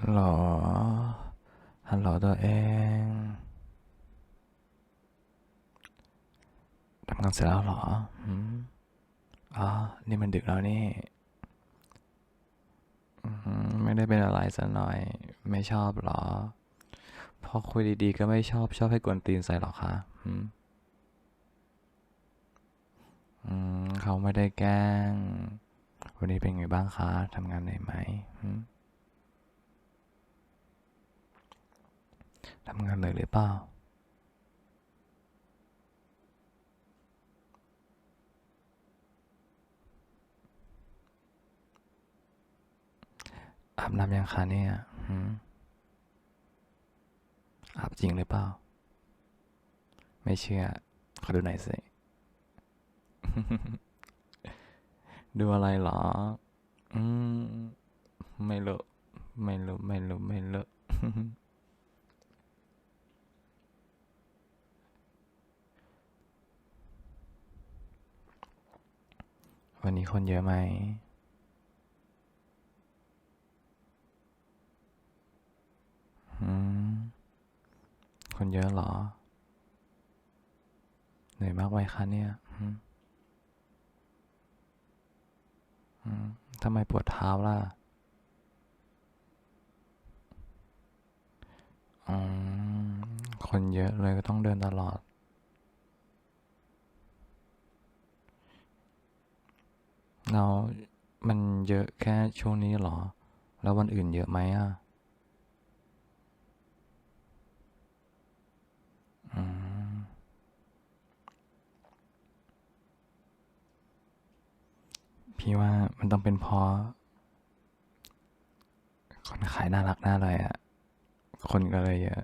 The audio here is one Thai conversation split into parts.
ฮัลโหล ฮัลโหลตัวเอง ทำงานเสร็จแล้วหรอหืมอ๋อ นี่มันดึกแล้วนี่ ไม่ได้เป็นอะไรซะหน่อย ไม่ชอบหรอ พอคุยดีๆ ก็ไม่ชอบ ชอบให้กวนตีนใส่หรอคะหืมอืมเขาไม่ได้แกล้ง วันนี้เป็นไงบ้างคะ ทำงานเหนื่อยไหมหืม ทำงานเหนื่อยหรือเปล่า อาบน้ำยังคะเนี่ยอาบจริงหรือเปล่า ไม่เชื่อ ขอดูหน่อยสิ ดูอะไรเหรอ อืม ไม่รู้ไม่รู้ไม่รู้ไม่รู้ วันนี้คนเยอะไหมอืมคนเยอะเหรอ เหนื่อยมากไหมคะเนี่ยอืมทำไมปวดเท้าล่ะอืมคนเยอะเลยก็ต้องเดินตลอด เรามันเยอะแค่ช่วงนี้เหรอ แล้ววันอื่นเยอะไหมอะอืมพี่ว่ามันต้องเป็นเพราะคนขายน่ารักน่าเลยอะ คนก็เลยเยอะ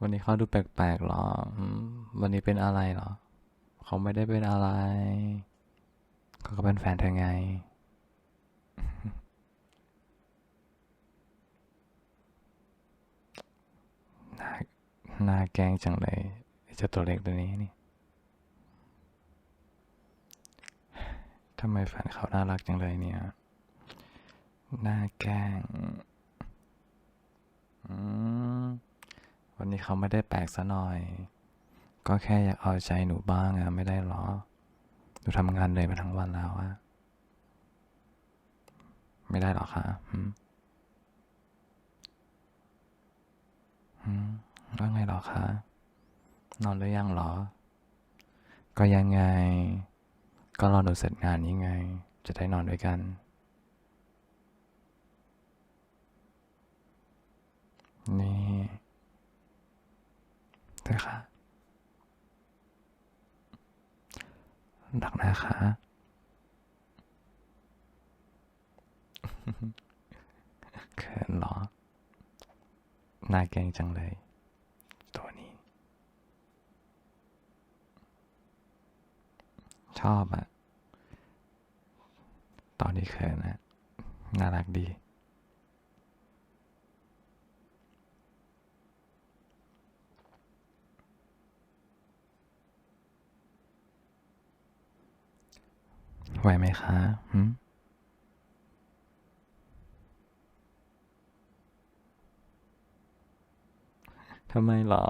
วันนี้เขาดูแปลกๆเหรอ วันนี้เป็นอะไรเหรอ เขาไม่ได้เป็นอะไร เขาก็เป็นแฟนเธอไง หน้าหน้าแกงจังเลยเจ้าตัวเล็กตัวนี้นี่ทำไมแฟนเขาน่ารักจังเลยเนี่ย หน้าแกงอืมวันนี้เขาไม่ได้แปลกซะหน่อย ก็แค่อยากเอาใจหนูบ้างอะไม่ได้หรอ หนูทำงานเหนื่อยมาทั้งวันแล้วอะไม่ได้หรอคะหืมหืมว่าไงหรอคะ นอนหรือยังหรอ ก็ยังไง ก็รอหนูเสร็จงานนี้ไง จะได้นอนด้วยกัน นี่เธอคะ ดักนะคะ เขินเหรอน่าแกล้งจังเลย ตัวนี้ ชอบอะตอนที่เขินอะน่ารักดี ไหวไหมคะหืมทำไมเหรอ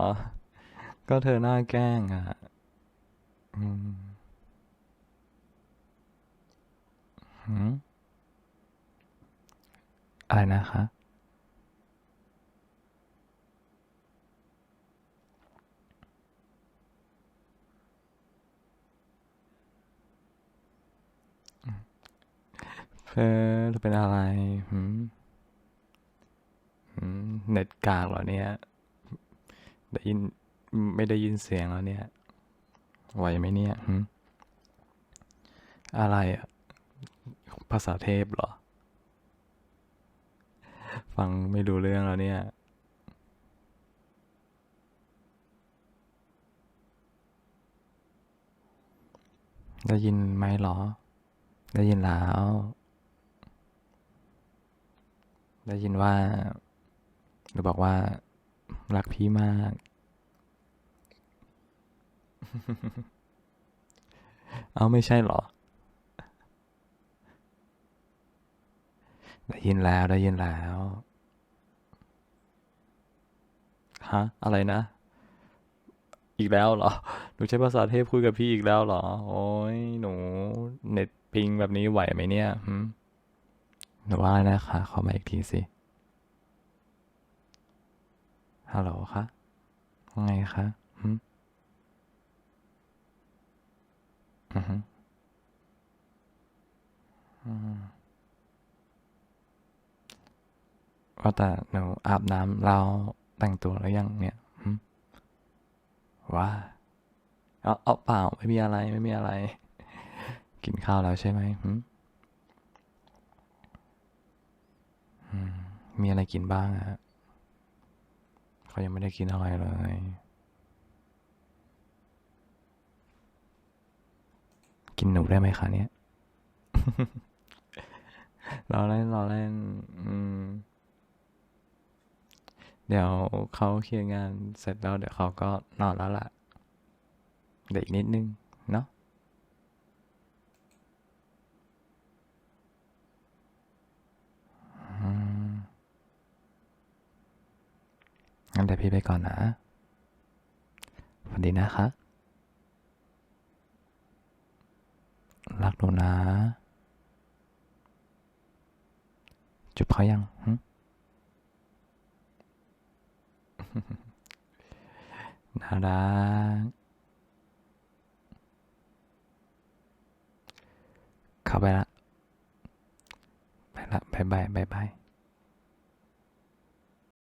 ก็เธอหน้าแกล้งอะ อืมหืมอะไรนะคะ เธ อเธอเป็นอะไรหืมหืมเน็ตกากเหรอเนี่ย ได้ยินไม่ได้ยินเสียงแล้วเนี่ย ไหวไหมเนี่ยหืมอะไรอะภาษาเทพเหรอ ฟังไม่รู้เรื่องแล้วเนี่ยได้ยินไหมเหรอ ได้ยินแล้ว ได้ยินว่าหนูบอกว่า รักพี่มาก เอาไม่ใช่เหรอ ได้ยินแล้วได้ยินแล้ว ฮะ อะไรนะ อีกแล้วเหรอ หนูใช้ภาษาเทพคุยกับพี่อีกแล้วเหรอ โอ้ยหนู เน็ตปิงแบบนี้ไหวไหมเนี่ยหืมหนู ว่านะคะขอมาอีกทีสิ ฮัลโหลคะไงคะหืมอือฮึอืมว่าแต่หนูอาบน้ำเราแต่งตัวแล้วยังเนี่ยว่าเอาเอาเปล่าไม่มีอะไรไม่มีอะไร กินข้าวแล้วใช่ไหมหืมอื มีอะไรกินบ้างอะเขายังไม่ได้กินอะไรเลยกินหนูได้ไหมคะเนี่ยรอเล่นรอเล่นเดี๋ยวเขาเคลียร์งานเสร็จแล้ว เดี๋ยวเขาก็นอนแล้วล่ะ เดี๋ยวอีกนิดนึง เนาะ งั้นเดี๋ยวพี่ไปก่อนนะสวัสดีนะคะ รักหนูนะ จุบเขายังหึน่ารักเข้าไปละ ไปละบายบายบายบาย